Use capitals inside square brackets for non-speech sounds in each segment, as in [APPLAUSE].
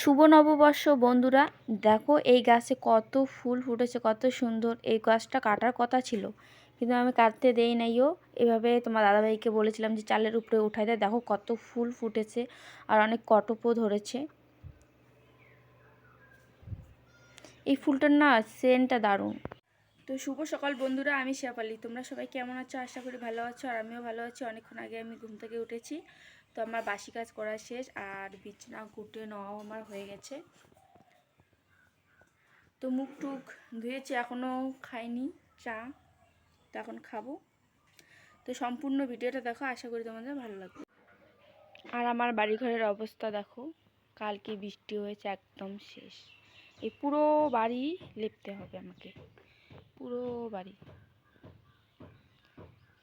শুভ নববর্ষ, বন্ধুরা। দেখো এই গাছে কত ফুল ফুটেছে, কত সুন্দর। এই গাছটা কাটার কথা ছিল, কিন্তু আমি কাটতে দেই নাইও এভাবে তোমার দাদাভাইকে বলেছিলাম যে চালের উপরে উঠাই দেয় দেখো কত ফুল ফুটেছে আর অনেক কটপও ধরেছে। এই ফুলটার না সেন্টটা দারুণ। তো শুভ সকাল বন্ধুরা, আমি শেফালি তোমরা সবাই কেমন আছো? আশা করি ভালো আছো, আর আমিও ভালো আছি। অনেকক্ষণ আগে আমি ঘুম থেকে উঠেছি, তো আমার বাসি কাজ করা শেষ, আর বিছনা কুটে নেওয়াও আমার হয়ে গেছে। তো মুখ টুক ধুয়েছি, এখনও খাইনি চা, তো এখন খাব। তো সম্পূর্ণ ভিডিওটা দেখো, আশা করি তোমাদের ভালো লাগবে। আর আমার বাড়িঘরের অবস্থা দেখো, কালকে বৃষ্টি হয়েছে একদম শেষ। এই পুরো বাড়ি লেপতে হবে আমাকে। পুরো বাড়ি।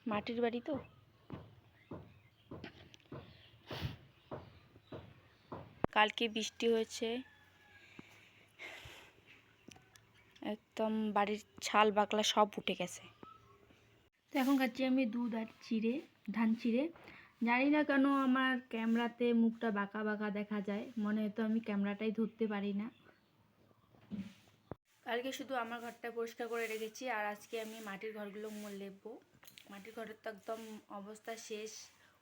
মাটির বাড়ি তো। কালকে বৃষ্টি হয়েছে। একদম বাড়ির ছাল, বাকলা সব উঠে গেছে। তো এখন খাচ্ছি আমি দুধ আর চিড়ে, ধান চিড়ে। জানি না কেন আমার ক্যামেরাতে মুখটা বাঁকা বাঁকা দেখা যায়। মনে হয়তো আমি ক্যামেরাটাই ধরতে পারি না। কালকে শুধু আমার ঘরটা পরিষ্কার করে রেখেছি, আর আজকে আমি মাটির ঘরগুলো লেপবো। মাটির ঘরের তো একদম অবস্থা শেষ,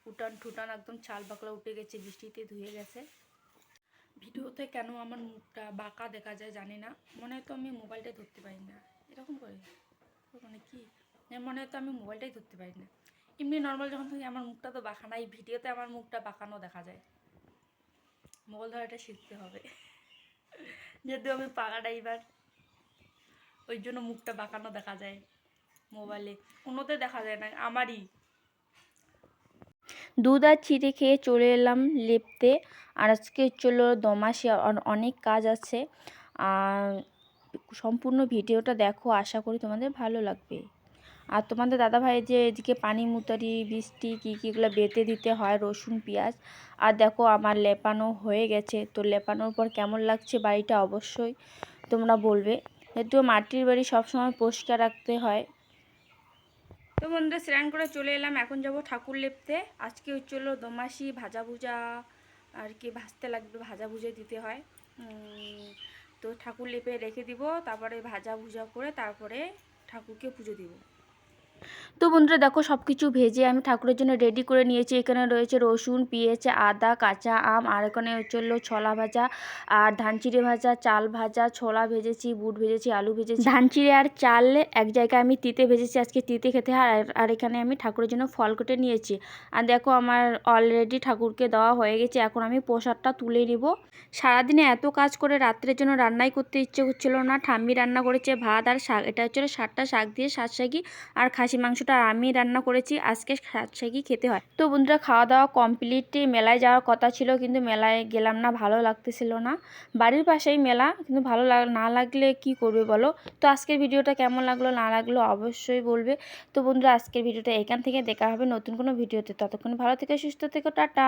উঠান ঠুটান একদম ছাল বাকলা উঠে গেছে, বৃষ্টিতে ধুয়ে গেছে। ভিডিওতে কেন আমার মুখটা বাঁকা দেখা যায় জানি না, মনে হয় তো আমি মোবাইলটাই ধরতে পারি না। এরকম করে? মানে কি? মনে হয় তো আমি মোবাইলটাই ধরতে পারি না। এমনি নর্মাল যখন থাকি আমার মুখটা তো বাঁকা নাই, ভিডিওতে আমার মুখটা বাঁকানো দেখা যায়। মোবাইল ধরাটা শিখতে হবে। [LAUGHS] যেহেতু আমি পাকা ড্রাইভার ওই জন্য মুখটা বাঁকানো দেখা যায় মোবাইলে। কোনোতে দেখা যায় না, আমারই। দুধ আর চিড়ে খেয়ে চলে এলাম লেপতে। আর আজকে চলো দমাসে অনেক কাজ আছে। আর সম্পূর্ণ ভিডিওটা দেখো, আশা করি তোমাদের ভালো লাগবে। আর তোমাদের দাদাভাই যে এদিকে পানি মুতারি, বৃষ্টি কী কীগুলো বেটে দিতে হয়, রসুন, পেঁয়াজ। আর দেখো আমার লেপানো হয়ে গেছে। তো লেপানোর পর কেমন লাগছে বাড়িটা অবশ্যই তোমরা বলবে। যেহেতু মাটির বাড়ি সবসময় পরিষ্কার রাখতে হয়। তো বন্ধুরা, স্নান করে চলে এলাম। এখন যাব ঠাকুর লেপতে। আজকে হচ্ছিল দোমাসি ভাজা ভুজা, আর কি ভাজতে লাগবে, ভাজা ভুজে দিতে হয়। তো ঠাকুর লেপে রেখে দিব, তারপরে ভাজা ভুজা করে তারপরে ঠাকুরকে পুজো দিব। তো বন্ধুরা দেখো সব কিছু ভেজে আমি ঠাকুরের জন্য রেডি করে নিয়েছি। এখানে রয়েছে রসুন, পেঁয়াজ, আদা, কাঁচা আম, আর এখানে হচ্ছে ছোলা ভাজা, আর ধান চিড়ে ভাজা, চাল ভাজা, ছোলা ভেজেছি, বুট ভেজেছি, আলু ভেজেছি। ধান চিড়ে আর চাল এক জায়গায় আমি তিতে ভেজেছি, আজকে তিতে খেতে আর এখানে আমি ঠাকুরের জন্য ফল কেটে নিয়েছি। আর দেখো আমার অলরেডি ঠাকুরকে দেওয়া হয়ে গেছে, এখন আমি প্রসাদটা তুলে নিব। সারাদিনে এত কাজ করে রাত্রের জন্য রান্নাই করতে ইচ্ছে করছিল না। ঠাম্মি রান্না করেছে ভাত আর শাক, এটা হচ্ছে সাতটা শাক দিয়ে শাকি আর খাসি মাংসটা আমি রান্না করেছি, আজকে সাতশাকি খেতে হয়। তো বন্ধুরা খাওয়া দাওয়া কমপ্লিট মেলায় যাওয়ার কথা ছিল, কিন্তু মেলায় গেলাম না, ভালো লাগতেছিল না। বাড়ির পাশেই মেলা, কিন্তু ভালো না লাগলে কি করবে বলো? তো আজকের ভিডিওটা কেমন লাগল, না লাগল অবশ্যই বলবে। তো বন্ধুরা, আজকের ভিডিওটা এখান থেকে, দেখা হবে নতুন কোনো ভিডিওতে। ততক্ষণ ভালো থেকে, সুস্থ থেকে, টাটা।